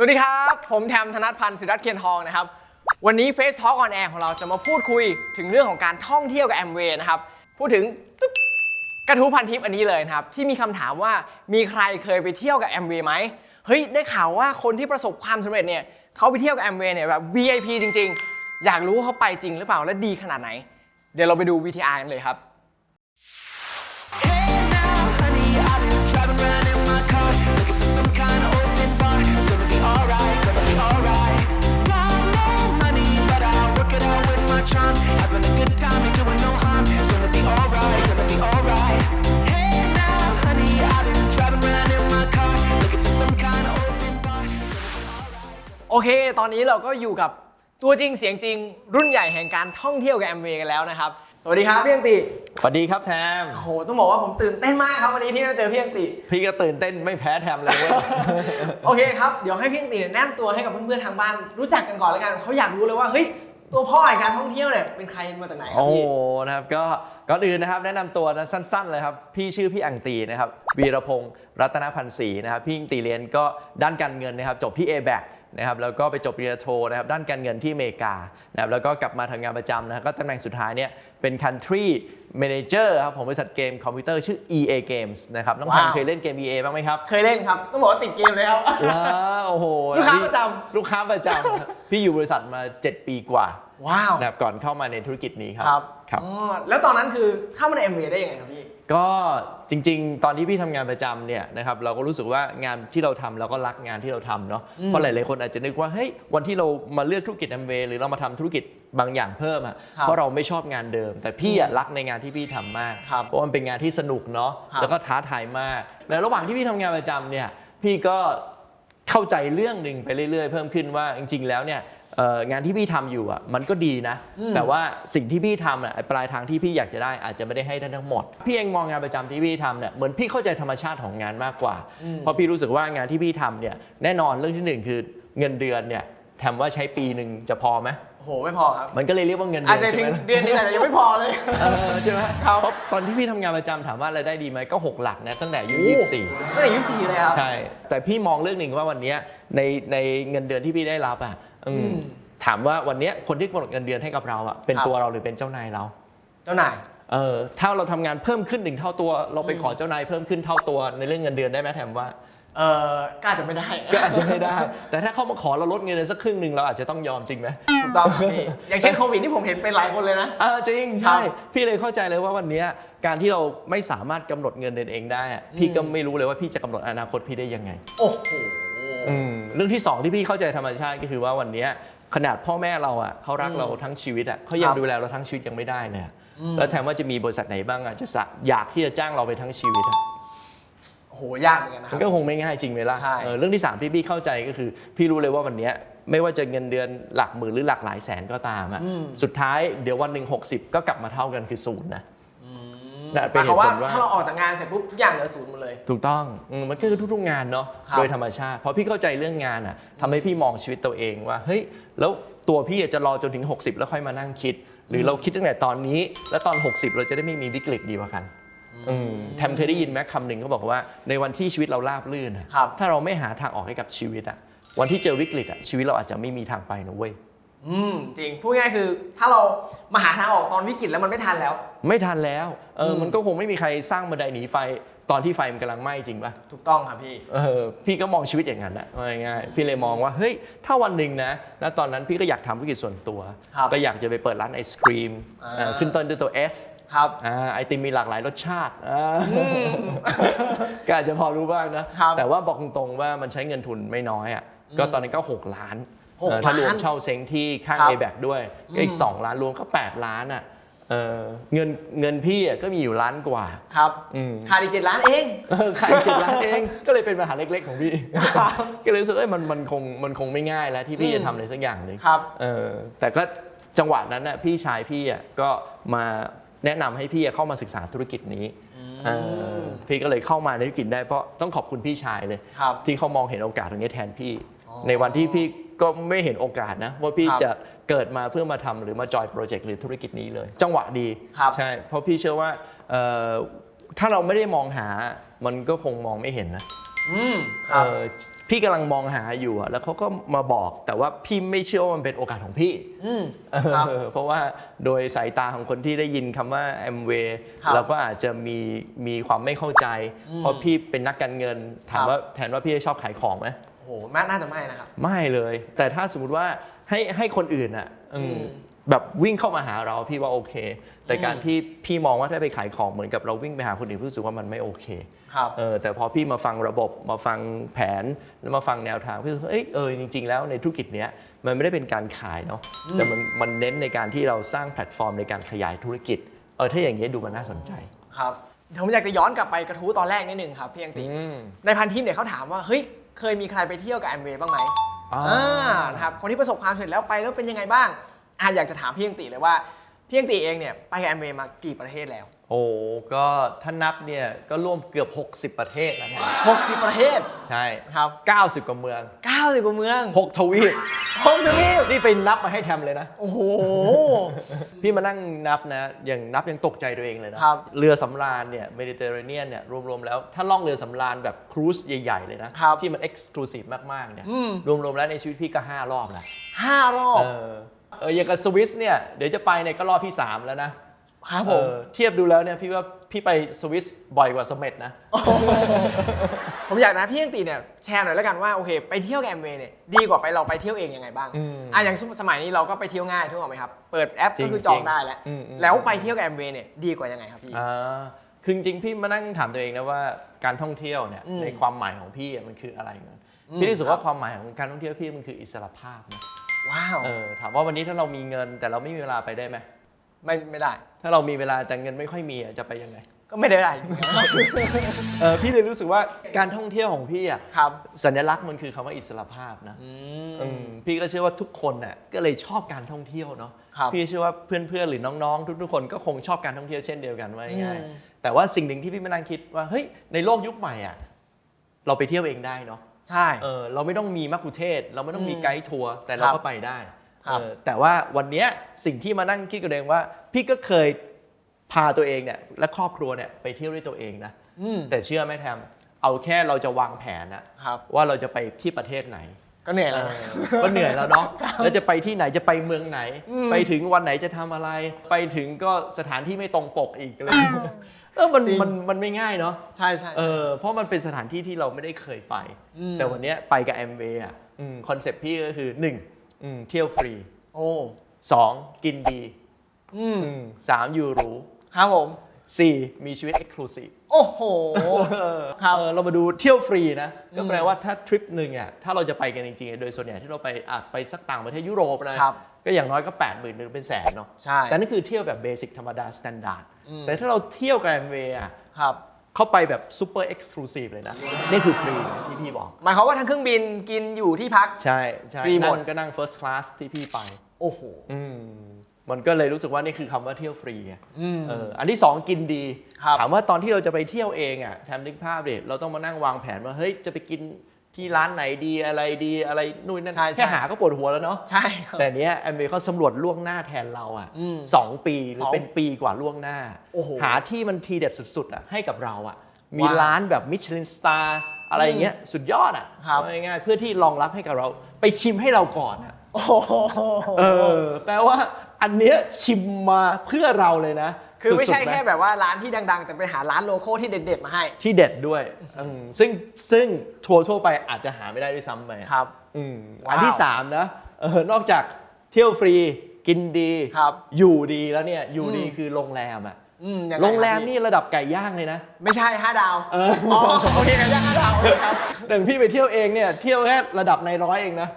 สวัสดีครับ ผมแทมธนัทพันธ์ศิรัตเคียนทองนะครับ วันนี้ Face Talk on Air ของเราจะมาพูดคุยถึงเรื่องของการท่องเที่ยวกับแอมเวย์นะครับ พูดถึงกระทู้พันทิปอันนี้เลยนะครับ ที่มีคำถามว่ามีใครเคยไปเที่ยวกับแอมเวย์ไหมเฮ้ย ได้ข่าวว่าคนที่ประสบความสำเร็จเนี่ยเขาไปเที่ยวกับแอมเวย์เนี่ยแบบ VIP จริง ๆ อยากรู้ว่าเขาไปจริงหรือเปล่าและดีขนาดไหน เดี๋ยวเราไปดู VTR กันเลยครับ โอเค ตอนนี้เราก็อยู่กับตัวจริงเสียงจริง รุ่นใหญ่แห่งการท่องเที่ยวกับแอมเวย์กันแล้วนะครับ สวัสดีครับพี่ยังติสวัสดีครับแทม โอ้โหต้องบอกว่าผมตื่นเต้นมากครับวันนี้ที่ได้เจอพี่ยังติ พี่ก็ตื่นเต้นไม่แพ้แทมเลยเว้ย โอเคครับ เดี๋ยวให้พี่ยังติเนี่ยแนะนำตัวให้กับเพื่อนๆทางบ้านรู้จักกันก่อนแล้วกันเขาอยากรู้เลยว่าเฮ้ยตัวพ่อแห่งการท่องเที่ยวเนี่ยเป็นใครมาจากไหนครับโอ้พี่ นะครับ ก็ก่อนอื่นนะครับแนะนำตัวนะสั้นๆเลยครับ พี่ชื่อพี่อังตีนะครับ วีรพงศ์รัตนพันธ์ศรีนะครับ พี่อังตีเรียนก็ด้านการเงินนะครับ จบที่ a b a c นะครับแล้วก็ไปจบปริญญาโทนะครับด้านการเงินที่อเมริกานะครับแล้วก็กลับมาทำงานประจำนะครับก็ตำแหน่งสุดท้ายเนี่ยเป็น country manager ครับของบริษัทเกมคอมพิวเตอร์ชื่อ EA Games นะครับน้องพันว้าว เคยเล่นเกม EA บ้างไหมครับเคยเล่นครับ ต้องบอกว่าติดเกมเลยครับ ว้าวโอ้โหลูกค้าพี่ประจำ ลูกค้าประจำพี่อยู่บริษัทมา 7 ปีกว่าว้าวนะครับก่อนเข้ามาในธุรกิจนี้ครับ ครับครับอ๋อแล้วตอนนั้นคือเข้ามาในแอมเวย์ได้ยังไงครับพี่ ก็จริง ๆ ตอนที่พี่ทำงานประจำเนี่ยนะครับเราก็รู้สึกว่างานที่เราทำเราก็รักงานที่เราทำเนาะอืมเพราะหลายๆคนอาจจะนึกว่าเฮ้ยวันที่เรามาเลือกธุรกิจแอมเวย์หรือเรามาทำธุรกิจบางอย่างเพิ่มอะครับเพราะเราไม่ชอบงานเดิม แต่พี่อะรักในงานที่พี่ทำมาก ครับเพราะมันเป็นงานที่สนุกเนาะครับ แล้วก็ท้าทายมากในระหว่างที่พี่ทำงานประจำเนี่ยพี่ก็ เข้าใจเรื่องหนึ่งไปเรื่อยๆ เพิ่มขึ้นว่าจริงๆ แล้วเนี่ยเอ่อ งานที่พี่ทำอยู่อะมันก็ดีนะอืมแต่ว่าสิ่งที่พี่ทำอะไอ้ปลายทางที่พี่อยากจะได้อาจจะไม่ได้ให้ได้ทั้งหมด พี่เองมองงานประจำที่พี่ทำเนี่ยเหมือนพี่เข้าใจธรรมชาติของงานมากกว่าอืมเพราะพี่รู้สึกว่างานที่พี่ทำเนี่ยแน่นอนเรื่องที่หนึ่งคือเงินเดือนเนี่ยแถมว่าใช้ปีหนึ่งจะพอไหมโอ้โหไม่พอครับ มันก็เลยเรียกว่าเงินอาจเดือนจะใช่ถึงไหมเดือนนึงอาจจะยังไม่พอเลยเออใช่ไหมครับเพราะตอนที่พี่ทำงานประจำถามว่ารายได้ดีไหมก็หกหลักนะตั้งแต่อายุโอ้ยี่สิบสี่ตั้งแต่ยี่สิบสี่เลยครับใช่แต่พี่มองเรื่องหนึ่งว่าวันเนี้ยในในเงินเดือนที่พี่ได้รับอะ อืมอืมถามว่าวันเนี้ยคนที่กำหนดเงินเดือนให้กับเราอะเป็นครับ ตัวเราหรือเป็นเจ้านายเรา เจ้านาย เออถ้าเราทำงานเพิ่มขึ้นหนึ่งเท่าตัว เราไปอืมขอเจ้านายเพิ่มขึ้นเท่าตัวในเรื่องเงินเดือนได้ไหมแถมว่า เออก็อาจจะไม่ได้ก็อาจจะไม่ได้ แต่ถ้าเขามาขอเราลดเงินเดือนสักครึ่งหนึ่งเราอาจจะต้องยอมจริงไหม ถูกต้องครับพี่อย่างเช่นโควิดที่ผมเห็นเป็นหลายคนเลยนะ เออจริง ครัใช่ บพี่เลยเข้าใจเลยว่าวันเนี้ยการที่เราไม่สามารถกำหนดเงินเดือนเองได้อะพี่ก็ไม่รู้เลยว่าพี่จะกำหนดอนาคตพี่ได้ยังไง โอ้โหอืม เรื่องที่สองที่พี่เข้าใจธรรมชาติก็คือว่าวันเนี้ยขนาดพ่อแม่เราอะเขารักอืมเราทั้งชีวิตอะเขายัคงรับดูแลเราทั้งชีวิตยังไม่ได้เลยอะอืมแล้วแถมว่าจะมีบริษัทไหนบ้างอะจะสะอยากที่จะจ้างเราไปทั้งชีวิตอะโอ้โหยากเหมือนกันนะคมัรันบก็คงไม่ง่ายจริงไหมล่ะใช่เออเรื่องที่สามที่พี่เข้าใจก็คือ พี่รู้เลยว่าวันเนี้ยไม่ว่าจะเงินเดือนหลักหมื่นหรือหลักหลายแสนก็ตามอะอืมสุดท้ายเดี๋ยววันหนึ่ง60 ก็กลับมาเท่ากันคือศูนย์นะอืม น่ะหเป็นมายความว่าเหตุผลว่า ถ้าเราออกจากงานเสร็จปุ๊บทุกอย่างเหลือศูนย์หมดเลย ถูกต้องอืมมันก็คือทุกๆงานเนาะครับ โดยธรรมชาติเพราะพี่เข้าใจเรื่องงานอะทำให้พี่มองชีวิตตัวเองว่าเฮ้ยแล้วตัวพี่จะรอจนถึง 60 แล้วค่อยมานั่งคิด หรือเราคิดตั้งแต่ตอนนี้ แล้วตอน 60 เราจะได้ไม่มีวิกฤตดีกว่ากันอืมแทมเคยได้ยินไหมคำหนึ่งเขาบอกว่าในวันที่ชีวิตเราราบลื่นอะครับ ถ้าเราไม่หาทางออกให้กับชีวิตอะวันที่เจอวิกฤตอะชีวิตเราอาจจะไม่มีทางไปนะเว้ย อืมจริง พูดง่ายๆคือ ถ้าเรามาหาทางออกตอนวิกฤตแล้วมันไม่ทันแล้ว ไม่ทันแล้วเอออม มันก็คงไม่มีใครสร้างบันไดหนีไฟตอนที่ไฟมันกำลังไหม้จริงปะถูกต้องครับพี่ เออพี่ก็มองชีวิตอย่างนั้นนะว่าง่ายๆพี่เลยมองว่าเฮ้ยถ้าวันหนึ่งนะณตอนนั้นพี่ก็อยากทำธุรกิจส่วนตัว ครับก็อยากจะไปเปิดร้านไอศครีมอ่าอ่าขึ้นต้นด้วยตัว S ครับอ่าไอติมมีหลากหลายรสชาติอ่าก็อาจจะพอรู้บ้างนะครับแต่ว่าบอกตรงๆว่ามันใช้เงินทุนไม่น้อยอะก็ตอนนั้นก็ 6 ล้าน หกเออถ้ารวมล้าน เช่าเซ้งที่ข้างครับ a b a c ด้วยก็อีกอืม2ล้านรวมก็ 8 ล้านอะเออเงินเงินพี่อะก็มีอยู่ล้านกว่า ครับอืม ขาดอีกเจ็ดล้านเอง เออขายเจ็ดล้านเองก็เลยเป็นปัญหาเล็ก ๆ ของพี่ก็เลยรู้สึกว่าเอ้ยมันมันคงมันคงไม่ง่ายแล้วที่พี่อืม จะทำอะไรสักอย่างหนึ่งครับ เออแต่ก็จังหวะนั้นน่ะพี่ชายพี่อะก็มาแนะนำให้พี่อะเข้ามาศึกษาธุรกิจนี้เออพี่ก็เลยเข้ามาในธุรกิจได้เพราะต้องขอบคุณพี่ชายเลย ครับ ที่เขามองเห็นโอกาสตรงนี้แทนพี่ อ๋อในวันที่พี่ ก็ไม่เห็นโอกาสนะ ว่าพี่ครับจะเกิดมาเพื่อมาทำหรือมาจอยโปรเจกต์หรือธุรกิจนี้เลย จังหวะดีครับใช่เพราะพี่เชื่อว่าเอ่อถ้าเราไม่ได้มองหามันก็คงมองไม่เห็นนะ อืมคเอรับอพี่กำลังมองหาอยู่อะแล้วเขาก็มาบอกแต่ว่าพี่ไม่เชื่อว่ามันเป็นโอกาสของพี่อืมเอครับอเพราะว่าโดยสายตาของคนที่ได้ยินคำว่า Amway ครับเราก็อาจจะมีมีความไม่เข้าใจ อืมเพราะพี่เป็นนักการเงิน ถามครับ ว่าแทนว่าพี่ชอบขายของไหมโอ้โหแม่น่าจะไม่นะครับ ไม่เลย แต่ถ้าสมมติว่าให้ให้คนอื่นอะอืมอืมแบบวิ่งเข้ามาหาเราพี่ว่าโอเค แต่อืมการที่พี่มองว่าถ้าไปขายของเหมือนกับเราวิ่งไปหาคนอื่นพี่รู้สึกว่ามันไม่โอเคครับ เออแต่พอพี่มาฟังระบบมาฟังแผนแล้วมาฟังแนวทางพี่รู้สึกว่าเอ้ยเออจริง ๆ แล้วในธุรกิจเนี้ยมันไม่ได้เป็นการขายเนาะแต่มันมันเน้นในการที่เราสร้างแพลตฟอร์มในการขยายธุรกิจเออถ้าอย่างเงี้ยดูมันน่าสนใจ ครับผมอยากจะย้อนกลับไปกระทู้ตอนแรกนิดนึงครับพี่ยังติอืมในพันทิปเนี่ยเขาถามว่าเฮ้ย เคยมีใครไปเที่ยวกับแอมเวย์บ้างไหมอ่าอ่านะครับคนที่ประสบความสำเร็จแล้วไปแล้วเป็นยังไงบ้างอะอยากจะถามพี่ยังติเลยว่าพี่ยังติเองเนี่ยไปกับแอมเวย์มากี่ประเทศแล้ว โอ้ก็ถ้านับเนี่ยก็ร่วมเกือบ 60 ประเทศแล้วนะ60 ประเทศ ใช่ ครับ 90 กว่าเมือง 90 กว่าเมือง 6 ทวีปหกทวีปนี่ไปนับมาให้แทมเลยนะ โอ้โห พี่มานั่งนับนะ อย่างนับยังตกใจตัวเองเลยนะครับเรือสำราญเนี่ยเมดิเตอร์เรเนียนเนี่ยรวม ๆ แล้ว ถ้าล่องเรือสำราญแบบครูซใหญ่ ๆ เลยนะครับที่มันเอ็กซ์คลูซีฟมาก ๆ เนี่ยอืมรวม ๆ แล้วในชีวิตพี่ก็ 5 รอบละห้ารอบเออเอออย่างกับสวิสเนี่ยเดี๋ยวจะไปเนี่ยก็รอบที่ 3 แล้วนะ ครับผม เออเทียบดูแล้วเนี่ยพี่ว่าพี่ไปสวิสบ่อยกว่าเสม็ดนะ ผมอยากนะพี่ยังติเนี่ยแชร์หน่อยแล้วกันว่าโอเคไปเที่ยวกับแอมเวย์เนี่ยดีกว่าไปเราไปเที่ยวเองยังไงบ้างอืมอะอย่างสมัยนี้เราก็ไปเที่ยวง่ายถูกไหมครับเปิดแอปจริก็งคือจองจริงได้แล้วอืมอืม แล้วไปเที่ยวกับแอมเวย์เนี่ยดีกว่ายังไงครับพี่ อ่าคือจริงๆพี่มานั่งถามตัวเองนะว่าการท่องเที่ยวเนี่ยอืมในความหมายของพี่อะมันคืออะไรเงี้ยอืม พี่รู้สึกครัว่าบความหมายของการท่องเที่ยวพี่มันคืออิสรภาพนะว้าว เออถามว่าวันนี้ถ้าเรามีเงินแต่เราไม่มีเวลาไปได้ไหม ไม่ไม่ได้ ถ้าเรามีเวลาแต่เงินไม่ค่อยมีอะจะไปยังไง ก็ไม่ได้ได้ เออพี่เลยรู้สึกว่าการท่องเที่ยวของพี่อะครับสัญลักษณ์มันคือคำว่าอิสรภาพนะอือืมมพี่ก็เชื่อว่าทุกคนน่ะก็เลยชอบการท่องเที่ยวเนาะครับพี่เชื่อว่าเพื่อนๆหรือน้องๆ ทุกๆคนก็คงชอบการท่องเที่ยวเช่นเดียวกันว่าง่ายอืม ๆแต่ว่าสิ่งหนึ่งที่พี่มานั่งคิดว่าเฮ้ยในโลกยุคใหม่อะเราไปเที่ยวเองได้เนาะ ใช่ เออเราไม่ต้องมีมักคุเทศก์เราไม่ต้องมีอืมไกด์ทัวร์แต่เราครับ ก็ไปได้ ครับเออแต่ว่าวันเนี้ยสิ่งที่มานั่งคิดกับตัวเองว่า พี่ก็เคยพาตัวเองเนี่ยและครอบครัวเนี่ยไปเที่ยวด้วยตัวเองนะ อืมแต่เชื่อไหมแทมเอาแค่เราจะวางแผนนะครับว่าเราจะไปที่ประเทศไหน ก็เหนื่อยแล้วเอนะอก็เหนื่อยแล้วเนาะแล้วจะไปที่ไหนจะไปเมืองไหน อืมไปถึงวันไหนจะทำอะไร ไปถึงก็สถานที่ไม่ตรงปกอีกเลยเออมันจริง มันมันไม่ง่ายเนาะใช่ใช่เออเพราะมันเป็นสถานที่ที่เราไม่ได้เคยไปอืมแต่วันเนี้ยไปกับแอมเวย์อะคอนเซปต์พี่ก็คือ 1 อืมเที่ยวฟรีโอ้2กินดีอืม อืมสามอยู่หรูครับผม สี่มีชีวิตเอ็กซ์คลูซีฟโอ้โห ครับ เออเรามาดูเที่ยวฟรีนะ ก็อืมแปลว่าถ้าทริปหนึ่งอะถ้าเราจะไปกันจริงๆโดยส่วนใหญ่ที่เราไปอะไปสักต่างประเทศยุโรปนะครับ ก็อย่างน้อยก็8 0 0 0 0หรือเป็นแสนเนาะใช่ แต่นั่นคือเที่ยวแบบเบสิกธรรมดาสแตนดาร์ดอืมแต่ถ้าเราเที่ยวกับแอมเวย์อะ ครับ เข้าไปแบบซูเปอร์เอ็กซ์คลูซีฟเลยนะ นี่คือฟรีนะที่พี่บอก หมายความว่าทั้งเครื่องบินกินอยู่ที่พัก ใช่ใช่ฟรีหมนั่ดงก็นั่ง first class ที่พี่ไปโอ้โห อืมมันก็เลยรู้สึกว่านี่คือคำว่าเที่ยวฟรีไงอืมเอออันที่2กินดี ครับ ถามว่าตอนที่เราจะไปเที่ยวเองอะแทนนึกภาพดิเราต้องมานั่งวางแผนว่าเฮ้ยจะไปกิน ที่ร้านไหนดีอะไรดีอะไรนู่นนั่นใช่ใช่ แค่หาก็ปวดหัวแล้วเนาะใช่ครับ แต่เนี้ยแอมเวย์เขาสำรวจล่วงหน้าแทนเราอะอืมสองปีหรือสองเป็นปีกว่าล่วงหน้า โอ้โหหาที่มันทีเด็ดสุดๆอะให้กับเราอะมีว้าวร้านแบบมิชลินสตาร์อะไรอย่างเงี้ยสุดยอดอะครับเอาง่ายๆเพื่อที่รองรับให้กับเราไปชิมให้เราก่อนอะโอ้โห เออแปลว่าอันเนี้ยชิมมาเพื่อเราเลยนะ คือไม่ใช่สุดๆนะแค่แบบว่าร้านที่ดัง ๆ แต่ไปหาร้านโลโก้ที่เด็ดๆมาให้ ที่เด็ดด้วยอืมซึ่งซึ่งทัวร์ทั่วไปอาจจะหาไม่ได้ด้วยซ้ำไปอะครับ อืมว้าวอันที่3นะเออนอกจากเที่ยวฟรีกินดี ครับอยู่ดีแล้วเนี่ยอยู่ดีอืม คือโรงแรมอะอืมยังไงโรงแรมคบนี่ระดับไก่ย่างเลยนะ ไม่ใช่ห้าดาวเอออ๋ อโอเคกันยังห้าดาวโอเคครับ แต่พี่ไปเที่ยวเองเนี่ยเที่ยวแค่ระดับในร้อยเองนะ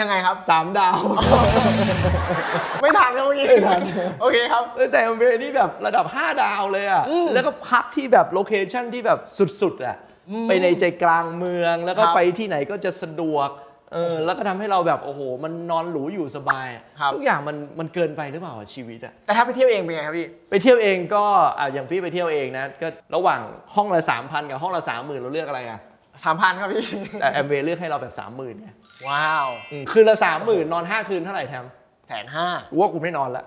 ยังไงครับ สามดาว ไม่ทันครับเมื่อกี้ไม่ทัน โอเคครับแต่เวนี่แบบระดับ 5 ดาวเลยอะอืมแล้วก็พักที่แบบโลเคชั่นที่แบบสุดๆอะไปในใจกลางเมือง แล้วก็ครับไปที่ไหนก็จะสะดวก เออ แล้วก็ทำให้เราแบบ โอ้โห มันนอนหรูอยู่สบายอะครับ ทุกอย่างมันมันเกินไปหรือเปล่าอะชีวิตอะแต่ถ้าไปเที่ยวเองเป็นไงครับพี่ ไปเที่ยวเองก็อะอย่างพี่ไปเที่ยวเองนะ ก็ระหว่างห้องละ 3,000 กับห้องละ 30,000 เราเลือกอะไรอะ สามพันครับพี่ แต่แอมเวย์เลือกให้เราแบบ30,000เนี่ยว้าวอืมคืนละ30,000นอน5คืนเท่าไหร่แทมแสนห้ากูว่ากูไม่นอนละ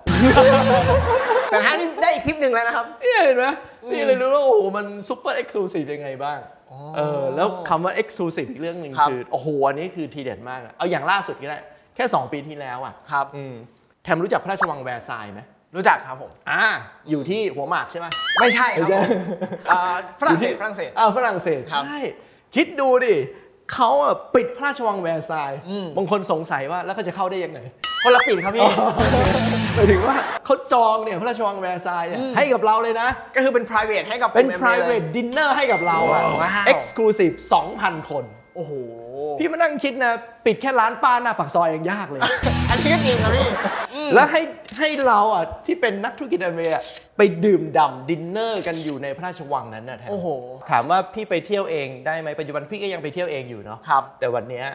แสนห้านี่ได้อีกทริปหนึ่งแล้วนะครับ เนี่ยเห็นไหมนี่เลยรู้ว่าโอ้โหมันซุปเปอร์เอ็กซ์คลูซีฟยังไงบ้างโอ้เออแล้วคำว่า exclusive อีกเรื่องหนึ่งครับ คือโอ้โหอันนี้คือทีเด็ดมากอะเอาอย่างล่าสุดก็ได้แค่ 2 ปีที่แล้วอะครับ อืมแทมรู้จักพระราชวังแวร์ซายน์ไหมรู้จักครับผม อ่าอยู่ที่หัวหมากใช่ไหม ไม่ใช่ครับไม่ใช่ผมอ่าฝรั่งเศอยู่สที่ฝรั่งเศสอ้าวฝรั่งเศสครับ ใช่ คิดดูดิเขาอะปิดพระราชวังแวร์ซายน์อืม บางคนสงสัยว่าแล้วก็จะเข้าได้ยังไง คนละปิดครับพี่ หมายถึงว่าเขาจองเนี่ยพระราชวังแวร์ซายน์เนี่ยอืม ให้กับเราเลยนะ ก็คือเป็น private ให้กับเป็นกลุ่ม MBA ลย private dinner ให้กับเราอะ ว้าว exclusive 2,000 คน โอ้โห พี่มานั่งคิดนะ ปิดแค่ร้านป้าหน้าปากซอยยังยากเลย อันนี้ก็จริงครับพี่อืมแล้วให้ให้เราอะที่เป็นนักธุรกิจอเมริกาไปดื่มด่ำดินเนอร์กันอยู่ในพระราชวังนั้นนะแทนโอ้โห ถามว่าพี่ไปเที่ยวเองได้ไหมปัจจุบันพี่ก็ยังไปเที่ยวเองอยู่เนาะครับ แต่วันเนี้ย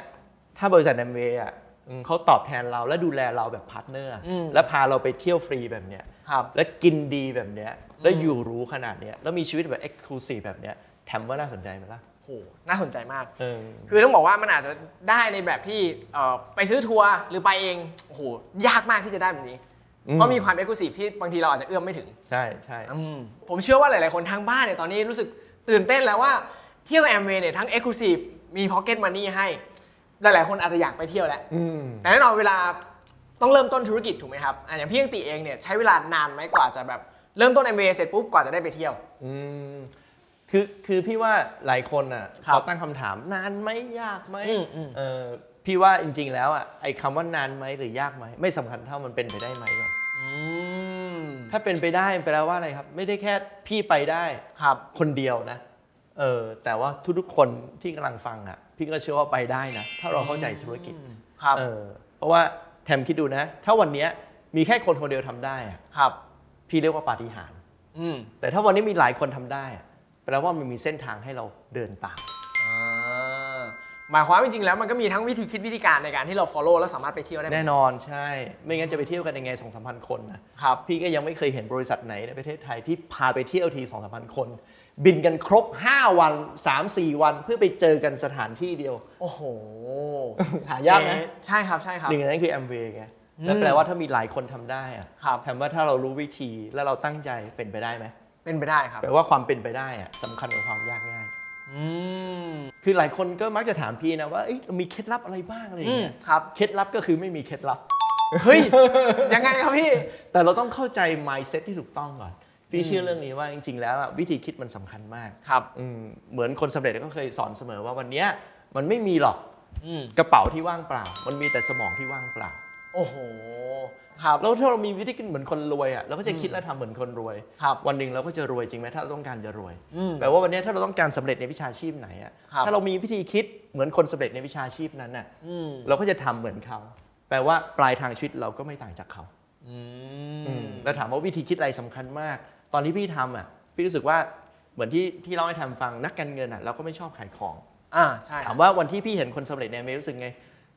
ถ้าบริษัทแอมเวย์อะอืมเขาตอบแทนเราและดูแลเราแบบพาร์ทเนอร์อืม และพาเราไปเที่ยวฟรีแบบเนี้ย ครับ และกินดีแบบเนี้ยแล้วอยู่หรู้ขนาดเนี้ยแล้วมีชีวิตแบบเอ็กซ์คลูซีฟแบบเนี้ยแถมว่าน่าสนใจไหมล่ะโหน่าสนใจมาก เออ คือต้องบอกว่ามันอาจจะได้ในแบบที่เอ่อไปซื้อทัวร์หรือไปเองโอ้โหยากมากที่จะได้แบบนี้ อืม เพราะมีความเอกลูซีฟที่บางทีเราอาจจะเอื้อมไม่ถึง ใช่ใช่ อืมผมเชื่อว่าหลาย ๆ คนทางบ้านเนี่ยตอนนี้รู้สึกตื่นเต้นแล้วว่าเที่ยวแอมเวย์เนี่ยทั้งเอกลูซีฟมีพ็อกเก็ตมันนี่ให้ หลาย ๆ คนอาจจะอยากไปเที่ยวแล้ว อืม แต่แน่นอนเวลาต้องเริ่มต้นธุรกิจถูกไหมครับอะอย่างพี่ยังติเองเนี่ยใช้เวลานานไหมกว่าจะแบบเริ่มต้นแอมเวย์เสร็จปุ๊บกว่าจะได้ไปเที่ยว อืม คือคือพี่ว่าหลายคนอะครับเขาตั้งคำถามนานไหมยากไหมอืมอืม เออพี่ว่าจริง ๆ แล้วอะไอ้คำว่านานไหมหรือยากไหมไม่สำคัญเท่ามันเป็นไปได้ไหมก่อนอืมถ้าเป็นไปได้แปลว่าอะไรครับ ไม่ได้แค่พี่ไปได้ ครับ คนเดียวนะ เออ แต่ว่าทุกๆ คนที่กำลังฟังอะ พี่ก็เชื่อว่าไปได้นะ ถ้าเราเข้าใจธุรกิจ ครับ เออ เพราะว่าแทมคิดดูนะ ถ้าวันเนี้ยมีแค่คนคนเดียวทำได้อะ ครับ พี่เรียกว่าปาฏิหาริย์ อืม แต่ถ้าวันนี้มีหลายคนทำได้อะ แปลว่ามันมีเส้นทางให้เราเดินตาม อ่าหมายความว่าจริงๆแล้วมันก็มีทั้งวิธีคิดวิธีการในการที่เรา follow แล้วสามารถไปเที่ยวได้ไหมแน่นอนใช่ ไม่งั้นจะไปเที่ยวกันยังไงสองสามพันคนนะครับ พี่ก็ยังไม่เคยเห็นบริษัทไหนในประเทศไทยที่พาไปเที่ยวทีสองสามพันคน บินกันครบ 5 วัน 3-4 วันเพื่อไปเจอกันสถานที่เดียว โอ้โหหายากนะ ใช่ครับใช่ครับ หนึ่งในนั้นคือแอมเวย์ไงอืมแล้วแปลว่าถ้ามีหลายคนทำได้อะครับถามว่าถ้าเรารู้วิธีและเราตั้งใจเป็นไปได้ไหม เป็นไปได้ครับ แปลว่าความเป็นไปได้อะสำคัญกว่าความยากง่าย อืมคือหลายคนก็มักจะถามพี่นะว่าเอ้ยมีเคล็ดลับอะไรบ้างอะไรอย่างเงี้ยอืมครับ เคล็ดลับก็คือไม่มีเคล็ดลับ เฮ้ย ยังไงครับพี่ แต่เราต้องเข้าใจ mindset ที่ถูกต้องก่อน พี่เชื่อเรื่องนี้ว่าจริง ๆ แล้วอะวิธีคิดมันสำคัญมากครับ อืมเหมือนคนสำเร็จก็เคยสอนเสมอว่าวันเนี้ยมันไม่มีหรอกอืมกระเป๋าที่ว่างเปล่า มันมีแต่สมองที่ว่างเปล่า โอ้โห ครับ แล้วถ้าเรามีวิธีคิดเหมือนคนรวยอะเราก็จะคิดอืมและทำเหมือนคนรวย ครับ วันหนึ่งเราก็จะรวยจริงไหมถ้าเราต้องการจะรวย อืม แปลว่าวันเนี้ยถ้าเราต้องการสำเร็จในวิชาชีพไหนอะครับ ถ้าเรามีวิธีคิดเหมือนคนสำเร็จในวิชาชีพนั้นอะอืมเราก็จะทำเหมือนเขา แปลว่าปลายทางชีวิตเราก็ไม่ต่างจากเขา อือืมม แล้วถามว่าวิธีคิดอะไรสำคัญมาก ตอนที่พี่ทำอะพี่รู้สึกว่าเหมือนที่ที่เล่าให้ทำฟังนักการเงินอะเราก็ไม่ชอบขายของ อ่า ใช่ ถามว่าวันที่พี่เห็นคนสำเร็จเนี่ยเมย์รู้สึกไง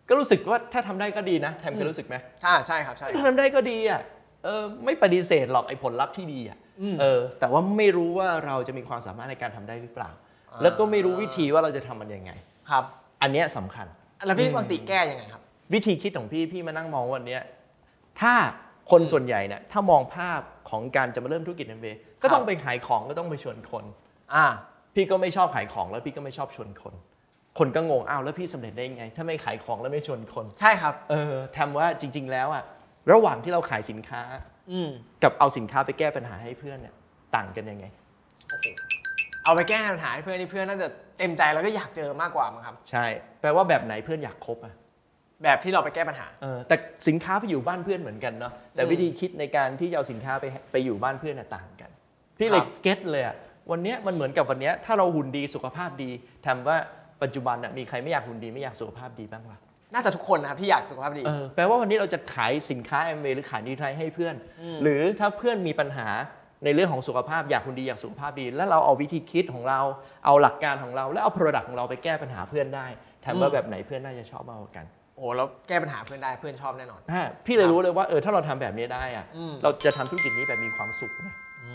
ก็รู้สึกว่าถ้าทำได้ก็ดีนะแทมเคยรู้สึกไหมใช่ใช่ครับใช่ถ้าทำได้ก็ดีอะเออไม่ปฏิเสธหรอกไอ้ผลลัพธ์ที่ดีอะอืม เออแต่ว่าไม่รู้ว่าเราจะมีความสามารถในการทำได้หรือเปล่าอ่าแล้วก็ไม่รู้วิธีว่าเราจะทำมันยังไง ครับอันเนี้ยสำคัญ แล้วพี่อืมปกติแก้ยังไงครับ วิธีคิดของพี่พี่มานั่งมองวันเนี้ยถ้าคนส่วนใหญ่เนี่ยถ้ามองภาพของการจะมาเริ่มธุรกิจเอ็มเก็ต้องไปขายของก็ต้องไปชวนคน อ่า พี่ก็ไม่ชอบขายของแล้วพี่ก็ไม่ชอบชวนคน คนก็งงอ้าวแล้วพี่สำเร็จได้ยังไง ถ้าไม่ขายของแล้วไม่ชวนคน ใช่ครับ เออทำว่าจริง ๆ แล้วอะระหว่างที่เราขายสินค้า อืมกับเอาสินค้าไปแก้ปัญหาให้เพื่อนเนี่ย ต่างกันยังไงโอ้โหเอาไปแก้ปัญหาให้เพื่อนที่เพื่อนน่าจะเต็มใจแล้วก็อยากเจอมากกว่ามั้งครับ ใช่ แปลว่าแบบไหนเพื่อนอยากคบอะแบบที่เราไปแก้ปัญหาเออแต่สินค้าไปอยู่บ้านเพื่อนเหมือนกันเนาะแต่อืมวิธีคิดในการที่จะเอาสินค้าไปไปอยู่บ้านเพื่อนน่ะต่างกันพี่เลยครับเก็ตเลยอะวันเนี้ยมันเหมือนกับวันเนี้ยถ้าเราหุ่นดีสุขภาพดีทำว่า ปัจจุบันน่ะมีใครไม่อยากหุ่นดีไม่อยากสุขภาพดีบ้างวะน่าจะทุกคนนะครับที่อยากสุขภาพดีเออแปลว่าวันนี้เราจะขายสินค้าแอมเวหรือขายดีไทยให้เพื่อนอืมหรือถ้าเพื่อนมีปัญหาในเรื่องของสุขภาพอยากหุ่นดีอยากสุขภาพดี แล้วเราเอาวิธีคิดของเราเอาหลักการของเรา แล้วเอา Product ของเราไปแก้ปัญหาเพื่อนได้ถามว่าแบบไหนเพื่อนน่าจะชอบมากกว่ากัน โอ้โหแล้วแก้ปัญหาเพื่อนได้เพื่อนชอบแน่นอนอ่าพี่เลยรู้เลยว่าเออถ้าเราทำแบบนี้ได้อะอืมเราจะทำธุรกิจนี้แบบมีความสุขไงอื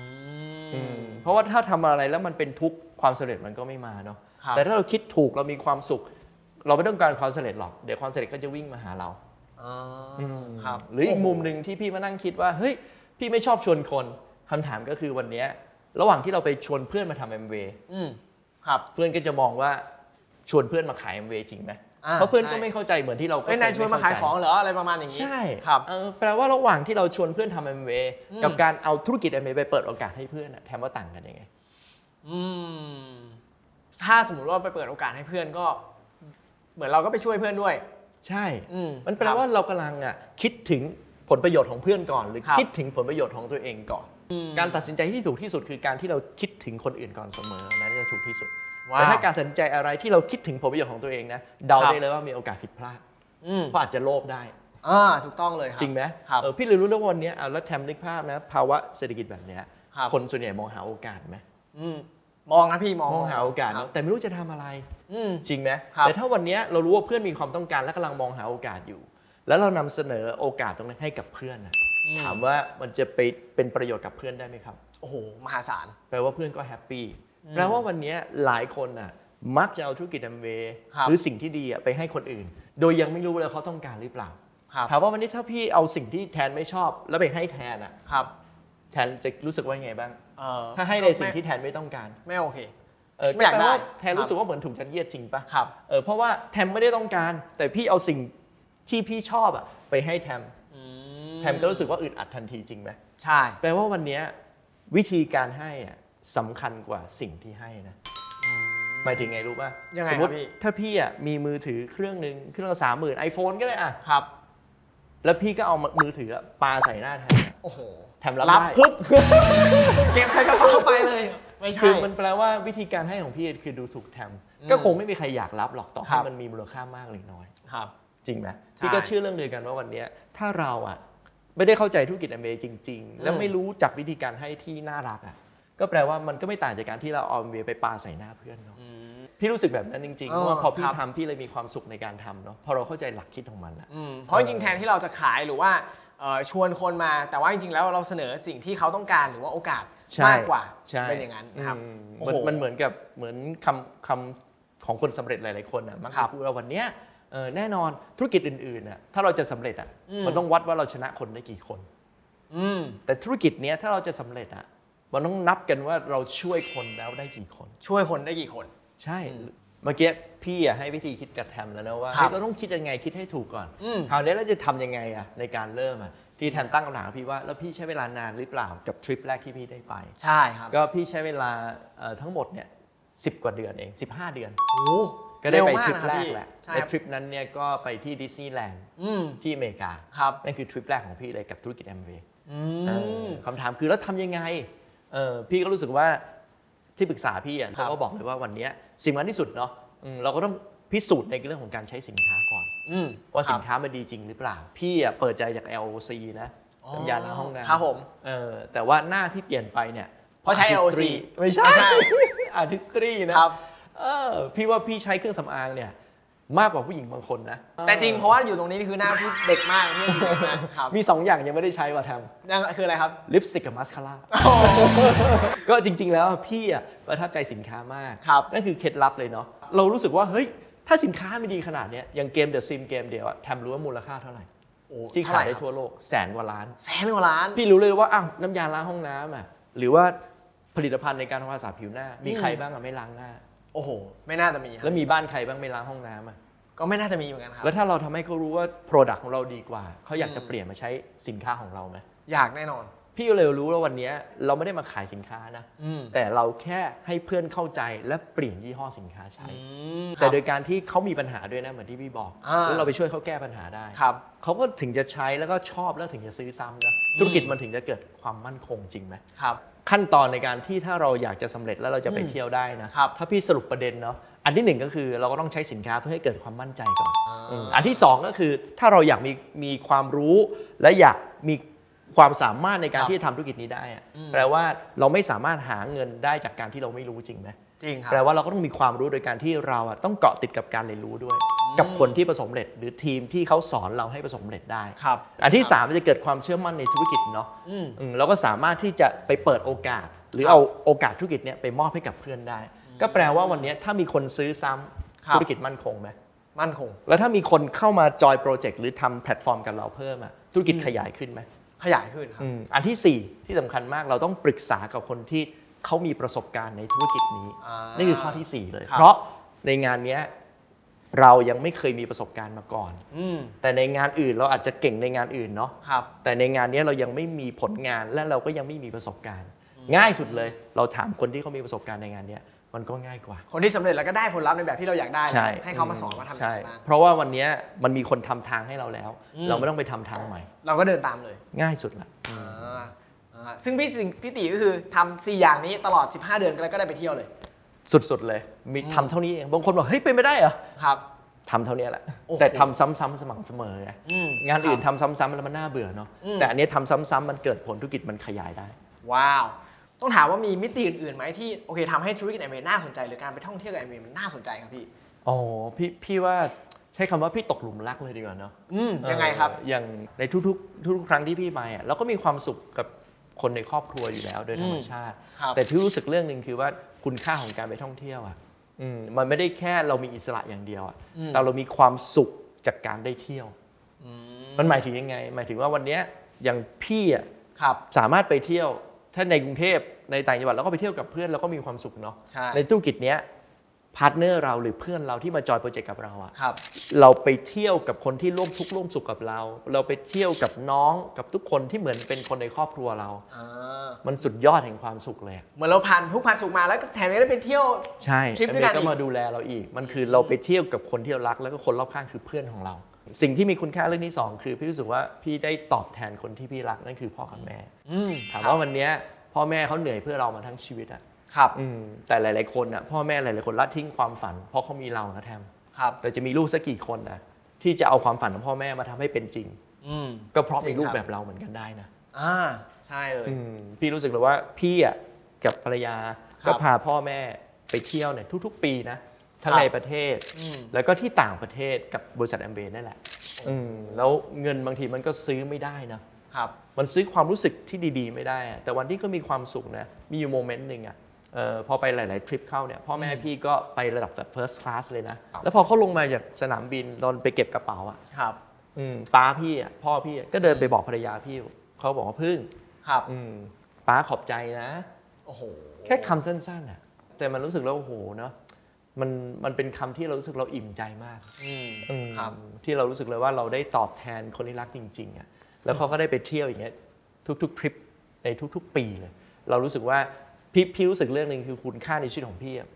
อืมมเพราะว่าถ้าทำอะไรแล้วมันเป็นทุกข์ความสำเร็จมันก็ไม่มาเนาะครับ แต่ถ้าเราคิดถูกเรามีความสุข เราไม่ต้องการความสำเร็จหรอกเดี๋ยวความสำเร็จก็จะวิ่งมาหาเราอ๋ออครับหรืออีกมุมหนึ่งที่พี่มานั่งคิดว่าเฮ้ยพี่ไม่ชอบชวนคนคำถามก็คือวันเนี้ยระหว่างที่เราไปชวนเพื่อนมาทำเอ็มเวอืมครับเพื่อนก็จะมองว่าชวนเพื่อนมาขาย MV จริงไหมอ่าเพราะเพื่อนก็ใช่ไม่เข้าใจเหมือนที่เราก็เอ้ยนายชวนมาขายของเหรออะไรประมาณอย่างนี้ ใช่ครับเออแปลว่าระหว่างที่เราชวนเพื่อนทำ MV อืมกับการเอาธุรกิจ MV ไปเปิดโอกาสให้เพื่อนอะแทนว่าต่างกันยังไง อืม ถ้าสมมติว่าไปเปิดโอกาสให้เพื่อนก็ เหมือนเราก็ไปช่วยเพื่อนด้วย ใช่ อืมมันแปลครับ ว่าเรากำลังอะคิดถึงผลประโยชน์ของเพื่อนก่อน หรือครับ คิดถึงผลประโยชน์ของตัวเองก่อน อืมการตัดสินใจที่ถูกที่สุดคือการที่เราคิดถึงคนอื่นก่อนเสมออันนั้นจะถูกที่สุดว้าวแต่ถ้าการตัดสินใจอะไรที่เราคิดถึงผลประโยชน์ของตัวเองนะเดาครับ ได้เลยว่ามีโอกาสผิดพลาดอืมเพราะอาจจะโลภได้ อ่าถูกต้องเลยครับ จริงไหมครับเออพี่เลยรู้แล้ววาวันเนี้ยเอาแล้วแทมนึกภาพนะภาวะเศรษฐกิจแบบเนี้ยครับ คนส่วนใหญ่มองหาโอกาสไหมอืม มองนะพี่มองมองหาโอกาสคเนรับอะแต่ไม่รู้จะทำอะไรอืมจริงไหมครับแต่ถ้าวันเนี้ยเรารู้ว่าเพื่อนมีความต้องการและกำลังมองหาโอกาสอยู่ แล้วเรานำเสนอโอกาสตรงนั้นให้กับเพื่อนนะอืมถามว่ามันจะไปเป็นประโยชน์กับเพื่อนได้ไหมครับโอ้โหมหาศาลแปลว่าเพื่อนก็แฮปปี้อืมแปลว่าวันเนี้ยหลายคนน่ะมักจะเอาธุรกิจแอมเวย์ครับหรือสิ่งที่ดีอะไปให้คนอื่น โดยยังไม่รู้เลยเขาต้องการหรือเปล่าครับถามว่าวันนี้ถ้าพี่เอาสิ่งที่แทนไม่ชอบ แล้วไปให้แทนอะครับ แทนจะรู้สึกว่าไงบ้าง เอ่อถ้าให้ในสิ่งที่แทนไม่ต้องการไม่โอเค เออไม่อยากแปลว่าได้ แทนรู้สึกว่าเหมือนถูกยัดเยียดจริงปะครับ เออเพราะว่าแทมไม่ได้ต้องการ แต่พี่เอาสิ่งที่พี่ชอบอะไปให้แทมอืแทมก็รู้สึกว่าอึดอัดทันทีจริงไหมใช่ แปลว่าวันเนี้ยวิธีการให้อะสำคัญกว่าสิ่งที่ให้นะหมายถึงไงรู้ป่ะยังไงสมคมรับติพี่ ถ้าพี่อะมีมือถือเครื่องหนึ่งเครื่องละสามหมื่นไอโฟนก็ได้อะครับ แล้วพี่ก็เอามือถืออะปาใส่หน้าแทมอะโอ้โห แทมรับรับได้ปุ๊บ เก็บใส่กระเป๋าไปเลย ไม่ใช่คือมันแปลว่าวิธีการให้ของพี่คือดูถูกแทมอืมก็คงไม่มีใครอยากรับหรอกต่อคให้รับมันมีมูลค่ามากหรือน้อย ครับ จริงไหมใช่พี่ก็เชื่อเรื่องเดียวกันว่าวันเนี้ยถ้าเราอะไม่ได้เข้าใจธุรกิจอเมจริง ๆ แล้วอืมไม่รู้จักวิธีการให้ที่น่ารักอะก็แปลว่ามันก็ไม่ต่างจากการที่เราเอาเมไปปาใส่หน้าเพื่อนเนาะอืมพี่รู้สึกแบบนั้นจริงๆเออเพราะว่าพอพี่ครับ ทำพี่เลยมีความสุขในการทำเนาะพอเราเข้าใจหลักคิดของมันอะ อืมเพราะจริงๆแทนที่เราจะขายหรือว่าเอ่อ ชวนคนมาแต่ว่าจริงๆ แล้วเราเสนอสิ่งที่เขาต้องการหรือว่าโอกาสใช่มากกว่าใช่เป็นอย่างนั้นนะครับอืมโอ้มันโหมันเหมือนกับเหมือนคำคำของคนสำเร็จหลายๆคนอะมักครัจะบพูดว่าวันเนี้ยเออแน่นอนธุรกิจอื่นๆอะถ้าเราจะสำเร็จอะอืมมันต้องวัดว่าเราชนะคนได้กี่คนอืมแต่ธุรกิจเนี้ยถ้าเราจะสำเร็จอะมันต้องนับกันว่าเราช่วยคนแล้วได้กี่คน ช่วยคนได้กี่คน ใช่อืม เมื่อกี้พี่อะให้วิธีคิดกับแทมแล้วนะว่าครับ เฮ้ยเราต้องคิดยังไงคิดให้ถูกก่อนอืม คราวนี้เราจะทำยังไงอะในการเริ่มอะที่แทมตั้งคำถามกับพี่ว่าแล้วพี่ใช้เวลานานหรือเปล่ากับทริปแรกที่พี่ได้ไป ใช่ครับก็พี่ใช้เวลาเอ่อทั้งหมดเนี่ยสิกว่าเดือนเอง 15 เดือน โอ้โหก็ได้ไปเวมาทริปนะคบแรกพี่แหละใช่และครับทริปนั้นเนี่ยก็ไปที่ดิสนีย์แลนด์อืมที่อเมริกา ครับนั่นคือทริปแรกของพี่เลยกับธุรกิจแอมเวย์อืม คำถามคือแล้วทำยังไงเออพี่ก็รู้สึกว่า ที่ปรึกษาพี่อะครับเขาก็บอกเลยว่าวันเนี้ยสิ่งสำคัญที่สุดเนาะอืมเราก็ต้องพิสูจน์ในเรื่องของการใช้สินค้าก่อนอืมว่าสินครับค้ามันดีจริงหรือเปล่า พี่อะเปิดใจจาก LOC นะอ๋อน้ำยาล้างห้องน้ำครับผมเออแต่ว่าหน้าที่เปลี่ยนไปเนี่ยเพราะใช้ LOC Artistry ไม่ใช่ไม่ใช่ artistry นะครับเออพี่ว่าพี่ใช้เครื่องสำอางเนี่ย มากกว่าผู้หญิงบางคนนะแต่จริงเพราะว่าอยู่ตรงนี้คือหน้าพี่เด็กมากพี่เด็กมากครับมี 2 อย่างยังไม่ได้ใช้ว่ะแทมยังคืออะไรครับลิปสติกกับมาสคาร่าก็จริง ๆ แล้วพี่อะประทับใจสินค้ามาก ครับ นั่นคือเคล็ดลับเลยเนาะเรารู้สึกว่าเฮ้ยถ้าสินค้าไม่ดีขนาดเนี้ยอย่างเกมเดอะซิมเกมเดียวอะแทมรู้ว่ามูลค่าเท่าไหร่ โอ้ที่เท่ขายหได้ร่ครับทั่วโลกแสนกว่าล้าน แสนกว่าล้าน พี่รู้เลยว่าอ้าวน้ำยาล้างห้องน้ำอะหรือว่าผลิตภัณฑ์ในการทำความสะอาดผิวหน้า มีอืมใครบ้างอะไม่ล้างหน้า โอ้โห ไม่น่าจะมีครับแล้วมีบ้านใครบ้างไม่ล้างห้องน้ำอะก็ไม่น่าจะมีเหมือนกันครับ แล้วถ้าเราทำให้เขารู้ว่า Product ของเราดีกว่า เขาอยากจะอืมเปลี่ยนมาใช้สินค้าของเราไหมอยากแน่นอน พี่ก็เลยรู้ว่าวันเนี้ยเราไม่ได้มาขายสินค้านะ อืม แต่เราแค่ให้เพื่อนเข้าใจและเปลี่ยนยี่ห้อสินค้าใช้อืมแต่ครับโดยการที่เขามีปัญหาด้วยนะเหมือนที่พี่บอก อ่า แล้วเราไปช่วยเขาแก้ปัญหาได้ ครับ เขาก็ถึงจะใช้แล้วก็ชอบแล้วถึงจะซื้อซ้ำนะธุรกิจมันถึงจะเกิดความมั่นคงจริงไหมครับ ขั้นตอนในการที่ถ้าเราอยากจะสำเร็จแล้วเราจะไปอืมเที่ยวได้นะครับ ถ้าพี่สรุปประเด็นเนาะอันที่หนึ่งก็คือเราก็ต้องใช้สินค้าเพื่อให้เกิดความมั่นใจก่อนอ่าอืมอันที่สองก็คือถ้าเราอยากมีมีความรู้และอยากมี ความสามารถในการครับที่จะทำธุรกิจนี้ได้อะอืม แปลว่าเราไม่สามารถหาเงินได้จากการที่เราไม่รู้จริงไหมจริงครับแปลว่าเราก็ต้องมีความรู้โดยการที่เราอะต้องเกาะติดกับการเรียนรู้ด้วยกับคนที่ประสบความสำเร็จ หรือทีมที่เขาสอนเราให้ประสบความสำเร็จได้ ครับอันที่สามมันจะเกิดความเชื่อมั่นในธุรกิจเนาะอืม อืมเราก็สามารถที่จะไปเปิดโอกาส หรือครับเอาโอกาสธุรกิจเนี้ยไปมอบให้กับเพื่อนได้ ก็แปลว่าวันเนี้ยถ้ามีคนซื้อซ้ำครับ ธุรกิจมั่นคงไหม มั่นคง แล้วถ้ามีคนเข้ามาจอยโปรเจกต์หรือทำแพลตฟอร์มกับเราเพิ่มอะธุรกิจอืม ขยายขึ้นไหม ขยายขึ้นครับ อืมอันที่สี่ที่สำคัญมากเราต้องปรึกษากับคนที่เขามีประสบการณ์ในธุรกิจนี้ อ่านี่คือข้อทีสี่4 เลย ครับ เพราะในงานเนี้ยเรายังไม่เคยมีประสบการณ์มาก่อน อืมแต่ในงานอื่นเราอาจจะเก่งในงานอื่นเนาะ ครับ แต่ในงานเนี้ยเรายังไม่มีผลงานและเราก็ยังไม่มีประสบการณ์ ง่ายสุดเลย เราถามคนที่เขามีประสบการณ์ในงานเนี้ย มันก็ง่ายกว่า คนที่สำเร็จแล้วก็ได้ผลลัพธ์ในแบบที่เราอยากได้ใช่ ให้เขามาสอนว่าทำยังใช่ ไงบ้าง เพราะว่าวันเนี้ยมันมีคนทำทางให้เราแล้ว อืม เราไม่ต้องไปทำทางใหม่ เราก็เดินตามเลย ง่ายสุดละ อ่าอ่าซึ่งพี่สิงพี่ตีก็คือทำสี่อย่างนี้ตลอด 15 เดือนแล้วก็ได้ไปเที่ยวเลย สุดๆเลยมีทำเท่านี้เองบางคนบอกเฮ้ยเป็นไม่ได้เหรอครับ ทำเท่านี้แหละโอ้โห แต่ทำซ้ำๆสม่ำเสมอไงอืมงานอื่นครับ ทำซ้ำๆแล้วมันน่าเบื่อเนาะอืม แต่อันเนี้ยทำซ้ำๆมันเกิดผลธุรกิจมันขยายได้ ว้าว ต้องถามว่ามีมิติอื่นๆไหมที่โอเคทำให้ธุรกิจแอมเวย์น่าสนใจหรือการไปท่องเที่ยวกับแอมเวย์มันน่าสนใจครับพี่อ๋อพี่พี่ว่าใช้คำว่าพี่ตกหลุมรักเลยดีกว่าเนาะอืมยังไงครับ เอออย่างในทุกๆทุกๆครั้งที่พี่ไปอะเราก็มีความสุขกับคนในครอบครัวอยู่แล้วโดยธรรมชาติ ครับ แต่พี่รู้สึกเรื่องหนึ่งคือว่าคุณค่าของการไปท่องเที่ยวอะอืมมันไม่ได้แค่เรามีอิสระอย่างเดียวอะอืม แต่เรามีความสุขจากการได้เที่ยว อืมันหมายถึงยังไง หมายถึงว่าวันเนี้ยอย่างพี่อะครับสามารถไปเที่ยว ถ้าในกรุงเทพในต่างจังหวัดเราก็ไปเที่ยวกับเพื่อนเราก็มีความสุขเนาะใช่ ในธุรกิจเนี้ยพาร์ทเนอร์เราหรือเพื่อนเราที่มาจอยโปรเจกต์กับเราอะครับ เราไปเที่ยวกับคนที่ร่วมทุกข์ร่วมสุขกับเรา เราไปเที่ยวกับน้องกับทุกคนที่เหมือนเป็นคนในครอบครัวเรา อ่า มันสุดยอดแห่งความสุขเลยอะเหมือนเราผ่านทุกข์ผ่านสุขมาแล้วก็แถมยังได้ไปเที่ยว ใช่ทริปด้วยกันก็อีกมาดูแลเราอีก มันคือเราไปเที่ยวกับคนที่เรารักแล้วก็คนรอบข้างคือเพื่อนของเรา สิ่งที่มีคุณค่าเรื่องที่สองคือพี่รู้สึกว่าพี่ได้ตอบแทนคนที่พี่รักนั่นคือพ่อกับแม่ อืมถามว่าวันเนี้ยพ่อแม่เขาเหนื่อยเพื่อเรามาทั้งชีวิตอะครับอืมแต่หลาย ๆ คนอะพ่อแม่หลาย ๆ คนละทิ้งความฝัน เพราะเขามีเรานะแทมครับ แต่จะมีลูกสักกี่คนนะที่จะเอาความฝันของพ่อแม่มาทำให้เป็นจริง อืมก็เพราะจริมีงลูกครับแบบเราเหมือนกันได้นะ อ่าใช่เลย อืมพี่รู้สึกเลยว่าพี่อะกับภรรยาครับก็พาพ่อแม่ไปเที่ยวเนี่ยทุก ๆ ปีนะ ทั้งครับในประเทศอืมแล้วก็ที่ต่างประเทศกับบริษัทแอมเบนั่นแหละอืมแล้วเงินบางทีมันก็ซื้อไม่ได้นะครับ มันซื้อความรู้สึกที่ดีๆ ไม่ได้อะแต่วันที่ก็มีความสุขนะ มีอยู่โมเมนต์หนึ่งอะเออพอไปหลาย ๆ ทริปเข้าเนี่ยพ่อแม่พี่ก็ไประดับแบบ first class เลยนะครับแล้วพอเขาลงมาจากสนามบินตอนไปเก็บกระเป๋าอะครับ อืมป้าพี่อะพ่อพี่อะก็เดินไปบอกภรรยาพี่ เขาบอกว่าพึ่งครับ อืมป้าขอบใจนะ โอ้โห แค่คำสั้น ๆอะแต่มันรู้สึกแล้วโอ้โหเนาะ มันมันเป็นคำที่เรารู้สึกเราอิ่มใจมากอืมอืมครับที่เรารู้สึกเลยว่าเราได้ตอบแทนคนที่รักจริงๆอะแล้วเขาก็ได้ไปเที่ยวอย่างเงี้ยทุกๆทริปในทุก ๆ ปีเลยเรารู้สึกว่าพี่พี่รู้สึกเรื่องหนึ่งคือคุณค่าในชีวิตของพี่อะ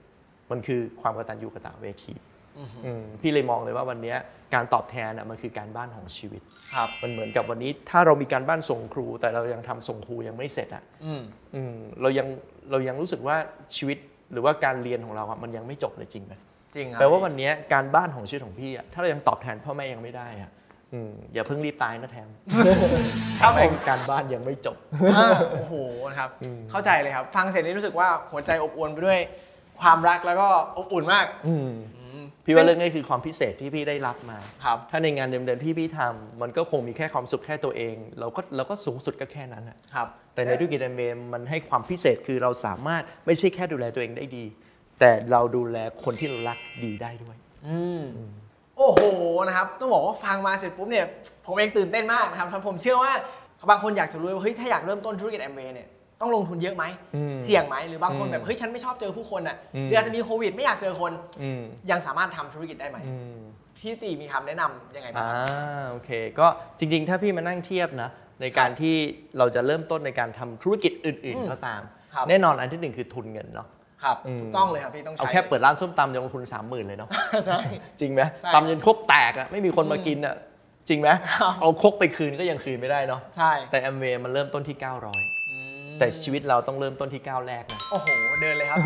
มันคือความกตัญญูกตเวทีอือฮึอืมพี่เลยมองเลยว่าวันเนี้ยการตอบแทนอะมันคือการบ้านของชีวิตครับมันเหมือนกับวันนี้ถ้าเรามีการบ้านส่งครู แต่เรายังทำส่งครูยังไม่เสร็จอะอืมอืมเรายังเรายังรู้สึกว่าชีวิต หรือว่าการเรียนของเราอะมันยังไม่จบเลยจริงไหมจริงครับแปลว่าวันเนี้ยการบ้านของชีวิตของพี่อะถ้าเรายังตอบแทนพ่อแม่ยังไม่ได้อะอืมอย่าเพิ่งรีบตายนะแทมครับผมการบ้านยังไม่จบ อ่าโอ้โหนะครับเข้าใจเลยครับ ฟังเสร็จนี่รู้สึกว่าหัวใจอบอวลไปด้วยความรักแล้วก็อบอุ่นมาก อืมอืม พี่ว่าเรื่องนี้คือความพิเศษที่พี่ได้รับมา ครับ ถ้าในงานเดิมๆที่พี่ทำมันก็คงมีแค่ความสุขแค่ตัวเอง เราก็เราก็สูงสุดก็แค่นั้นอะครับ แต่ในธุรกิจเมมมันให้ความพิเศษคือเราสามารถไม่ใช่แค่ดูแลตัวเองได้ดี แต่เราดูแลคนที่เรารักดีได้ด้วย อืมโอ้โหนะครับต้องบอกว่าฟังมาเสร็จปุ๊บเนี่ยผมเองตื่นเต้นมากนะครับผมเชื่อว่าบางคนอยากจะรู้ว่าเฮ้ยถ้าอยากเริ่มต้นธุรกิจแอมเวย์เนี่ย ต้องลงทุนเยอะไหม อืมเสี่ยงไหมหรือบางคนอืมแบบเฮ้ยฉันไม่ชอบเจอผู้คนอะอืม หรืออาจจะมีโควิดไม่อยากเจอคน อืมยังสามารถทำธุรกิจได้ไหมอืม พี่ตีมีคำแนะนำยังไงบ้าง อ่าครับโอเคก็จริง ๆ ถ้าพี่มานั่งเทียบนะในการที่เราจะเริ่มต้นในการทำธุรกิจอื่น อืมๆ ก็ตาม ครับ แน่นอนอันที่หนึ่งคือทุนเงินเนาะ ครับอืม ถูกต้องเลยครับพี่ต้องใช้เอาแค่เปิดร้านส้มตำยังลงทุน 3 0,000 เลยเนาะ ใช่ จริงไหมใช่ตำจนครกแตกอะไม่มีคนมากินอะจริงไหมครับ เอาครกไปคืนก็ยังคืนไม่ได้เนาะใช่ แต่แอมเวย์มันเริ่มต้นที่อืม900 แต่ชีวิตเราต้องเริ่มต้นที่ก้าวแรกนะ โอ้โห เดินเลยครับ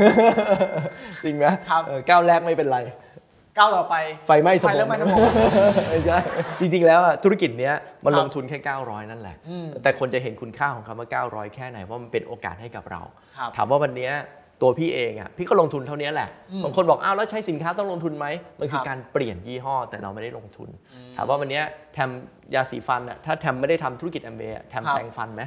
จริงไหมครับ เออก้าวแรกไม่เป็นไร ก้าวต่อไป ไฟไหม้สมไฟอเริ่งมไหม้สมอง ไม่ใช่จริงๆแล้วอะธุรกิจเนี้ยมันครับลงทุนแค่ 900 นั่นแหละ อืมแต่คนจะเห็นคุณค่าของคำว่า 900 แค่ไหนว่ามันเป็นโอกาสให้กับเรา ครับถามว่าวันเนี้ยตัวพี่เองอะพี่ก็ลงทุนเท่านี้แหละอืมบางคนบอกอ้าวแล้วใช้สินค้าต้องลงทุนไหมมันคือครับการเปลี่ยนยี่ห้อแต่เราไม่ได้ลงทุนอืมถามว่าวันเนี้ยแทมยาสีฟันอะถ้าแทมไม่ได้ทำธุรกิจแอมเบย์แทมครับ แปรงฟันไหม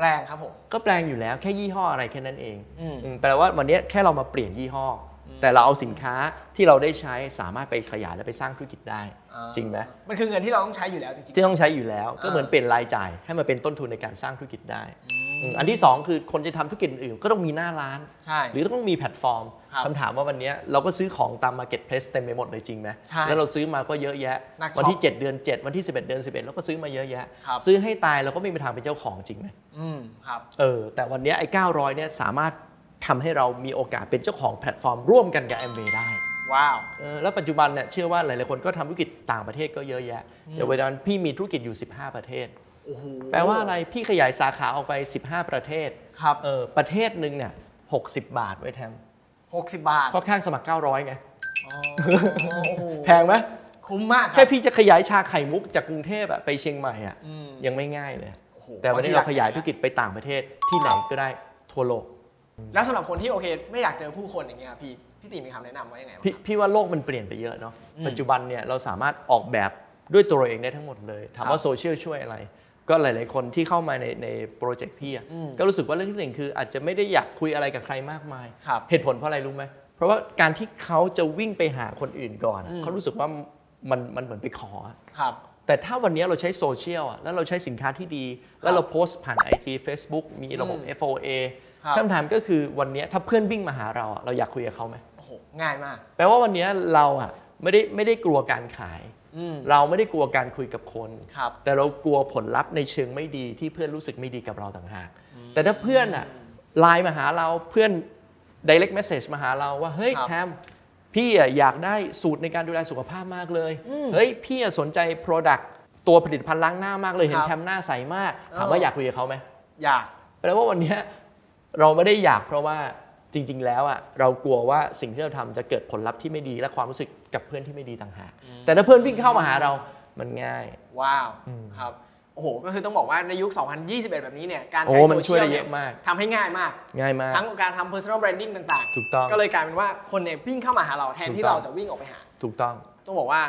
แปลงครับผม ก็แปลงอยู่แล้วแค่ยี่ห้ออะไรแค่นั้นเองอืม อืมแปลว่าวันเนี้ยแค่เรามาเปลี่ยนยี่ห้ออมแต่เราเอาสินค้าที่เราได้ใช้สามารถไปขยายและไปสร้างธุรกิจได้ อ่าจริงไหม มันคือเงินที่เราต้องใช้อยู่แล้วจริง ที่ต้องใช้อยู่แล้ว ก็อ่าเหมือนเป็นรายจ่ายให้มาเป็นต้นทุนในการสร้างธุรกิจได้ ๆ อืมอืมอันที่ 2 คือคนจะทำธุรกิจอื่นก็ต้องมีหน้าร้าน ใช่ หรือต้องมีแพลตฟอร์มครับคำถามว่าวันเนี้ยเราก็ซื้อของตาม Marketplace เต็มไปหมดเลยจริงไหมใช่แล้วเราซื้อมาก็เยอะแยะ นักช็อปวันที่ 7 เดือน 7 วันที่ 11 เดือน 11 เราก็ซื้อมาเยอะแยะ ครับ ซื้อให้ตายเราก็ไม่มีทางเป็นเจ้าของจริงไหมอืมครับ เออแต่วันเนี้ยไอ้900เนี่ยสามารถทำให้เรามีโอกาสเป็นเจ้าของแพลตฟอร์มร่วมกันกับ Amway ได้ ว้าว เออแล้วปัจจุบันเนี่ยเชื่อว่าหลาย ๆ คนก็ทำธุรกิจต่างประเทศก็เยอะแยะ เดี๋ยววันนั้นพี่มีธุรกิจอยู่ 15 ประเทศโอ้โห แปลว่าอะไรพี่ขยายสาขาออกไป 15 ประเทศครับเออประเทศหนึ่งเนี่ย60 บาทไว้แทมหกสิบบาทเพราะข้างสมัคร 900ไงอ๋อโอ้โหแพงไหมคุ้มมากรับแค่พี่จะขยายชาไข่มุกจากกรุงเทพอะไปเชียงใหม่อะอืมยังไม่ง่ายเลยโอ้โหแต่วันนี้เราขยายธุรกิจไปต่างประเทศที่ไหนก็ได้ทั่วโลก แล้วสำหรับคนที่โอเค ไม่อยากเจอผู้คนอย่างเงี้ยครับพี่พี่ตีมีคำแนะนำว่ายังไงบ้างพี่ครับพี่ว่าโลกมันเปลี่ยนไปเยอะเนาะอืมปัจจุบันเนี่ยเราสามารถออกแบบด้วยตัวเราเองได้ทั้งหมดเลยถามครัว่าบโซเชียลช่วยอะไร ก็หลาย ๆ คนที่เข้ามาในในโปรเจกต์พี่อะอืมก็รู้สึกว่าเรื่องที่หนึ่งคืออาจจะไม่ได้อยากคุยอะไรกับใครมากมาย ครับเหตุผลเพราะอะไรรู้ไหม เพราะว่าการที่เขาจะวิ่งไปหาคนอื่นก่อนอะอืม เขารู้สึกว่ามันมันเหมือนไปขออะครับ แต่ถ้าวันนี้เราใช้โซเชียลอะแล้วเราใช้สินค้าที่ดี แล้วเราโพสต์ผ่าน IG Facebook มีระบบอืม FOA ครับ คำถามก็คือวันนี้ถ้าเพื่อนวิ่งมาหาเราอะเราอยากคุยกับเขาไหม โอ้โหง่ายมาก แปลว่าวันนี้เราอะไม่ได้ไม่ได้กลัวการขายอืม เราไม่ได้กลัวการคุยกับคนครับแต่เรากลัวผลลัพธ์ในเชิงไม่ดีที่เพื่อนรู้สึกไม่ดีกับเราต่างหาก แต่ถ้าเพื่อนอะไลน์มาหาเราเพื่อน direct message มาหาเราว่าเฮ้ยครับแทมพี่อะอยากได้สูตรในการดูแลสุขภาพมากเลยอืมเฮ้ยพี่อะสนใจ Product ตัวผลิตภัณฑ์ล้างหน้ามากเลยเห็นครับแทมหน้าใสมากเออถามว่าอยากคุยกับเขาไหมอยากแปลว่าวันเนี้ยเราไม่ได้อยากเพราะว่าจริง ๆ แล้วอะเรากลัวว่าสิ่งที่เราทำจะเกิดผลลัพธ์ที่ไม่ดีและความรู้สึกกับเพื่อนที่ไม่ดีต่างหาก แต่ถ้าเพื่อนวิ่งเข้ามาหาเรา มันง่าย ว้าวอืม ครับโอ้โหก็คือต้องบอกว่าในยุค 2021 แบบนี้เนี่ยการโอ้ ใช้มันโซช่เชีวยยลได้เยเนี่ยอะมาก ทำให้ง่ายมาก ง่ายมาก ทั้งการทำ personal branding ต่างถูกต้อง ๆ ก็เลยกลายเป็นว่าคนเนี่ยวิ่งเข้ามาหาเราแทนที่ถูกต้เราอง จะวิ่งออกไปหา ถูกต้อง ต้องบอกว่า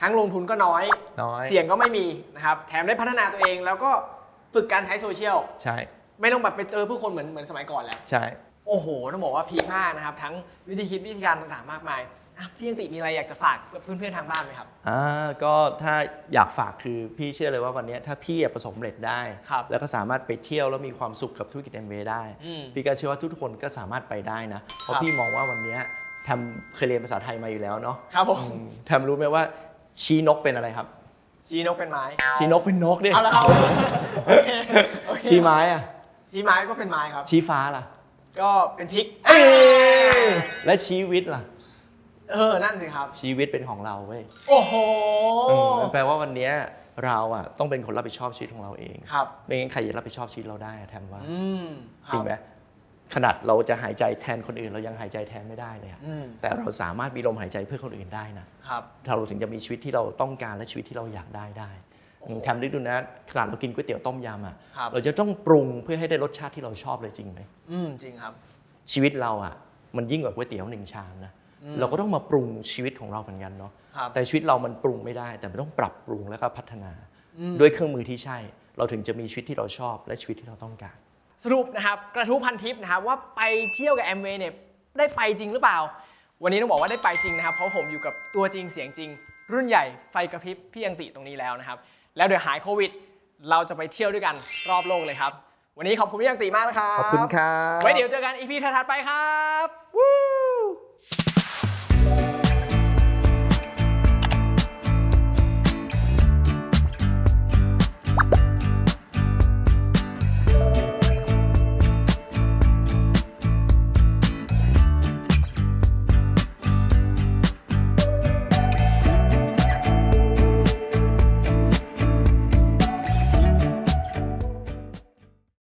ทั้งลงทุนก็น้อย น้อย เสี่ยงก็ไม่มีนะครับ แถมได้พัฒนาตัวเองแล้วก็ฝึกการใช้โซเชียล ใช่ ไม่ต้องแบบไปเจอผู้คนเหมือนเหมือนสมัยก่อนแล้ว ใช่ โอ้โห ต้องบอกว่าพีคมากนะครับ ทั้งวิธีคิดวิธีการต่างๆมากมาย อะพี่ยังติมีอะไรอยากจะฝากกับเพื่อนๆทางบ้านไหมครับ อ่าก็ถ้าอยากฝากคือพี่เชื่อเลยว่าวันเนี้ยถ้าพี่ประสบความสำเร็จได้ ครับแล้วก็สามารถไปเที่ยวแล้วมีความสุขกับธุรกิจ MV ได้ อืมพี่ก็เชื่อว่าทุกๆคนก็สามารถไปได้นะ เพราะครับ พี่มองว่าวันเนี้ยทำเคยเรียนภาษาไทยมาอยู่แล้วเนาะครับผมอืมทำรู้ไหมว่าชี้นกเป็นอะไรครับ ชี้นกเป็นไม้ชี้นกเป็นนกเนี่ยเอาละครับโอเคโอเคชี้ไม้อะชี้ไม้ก็เป็นไม้ครับ ชี้ฟ้าล่ะ ก็เป็นพริก และชี้วิทย์ล่ะ เออ นั่นสิครับ ชีวิตเป็นของเราเว้ยโอ้โห เออแปลว่าวันเนี้ยเราอะต้องเป็นคนรับผิดชอบชีวิตของเราเองครับ ไม่งั้นใครจะรับผิดชอบชีวิตเราได้อะแทมว่า อืมคบจริงไหมขนาดเราจะหายใจแทนคนอื่น เรายังหายใจแทนไม่ได้เลยอะอืมแต่เราสามารถมีลมหายใจเพื่อคนอื่นได้นะครับถ้าเราถึงจะมีชีวิตที่เราต้องการและชีวิตที่เราอยากได้ได้โอ้โหแทมนึกดูนะขนาดเรากินก๋วยเตี๋ยวต้มยำอะครับ เราจะต้องปรุงเพื่อให้ได้รสชาติที่เราชอบเลยจริงไหมอืมจริงครับ ชีวิตเราอะมันยิ่งกว่าก๋วยเตี๋ยวหนึ่งชามนะอืม เราก็ต้องมาปรุงชีวิตของเราเหมือนกันเนาะครับแต่ชีวิตเรามันปรุงไม่ได้ แต่มันต้องปรับปรุงแล้วก็พัฒนาอืมด้วยเครื่องมือที่ใช่ เราถึงจะมีชีวิตที่เราชอบ และชีวิตที่เราต้องการ สรุปนะครับกระทู้พันทิปนะครับว่าไปเที่ยวกับแอมเวย์เนี่ยได้ไปจริงหรือเปล่า วันนี้ต้องบอกว่าได้ไปจริงนะครับ เพราะผมอยู่กับตัวจริงเสียงจริง รุ่นใหญ่ไฟกระพริบพี่ยังติตรงนี้แล้วนะครับ แล้วเดี๋ยวหายโควิด เราจะไปเที่ยวด้วยกันรอบโลกเลยครับ วันนี้ขอบคุณพี่ยังติมากนะครับขอบคุณครับไว้เดี๋ยวเจอกันอีพีถัดๆไปครับวู้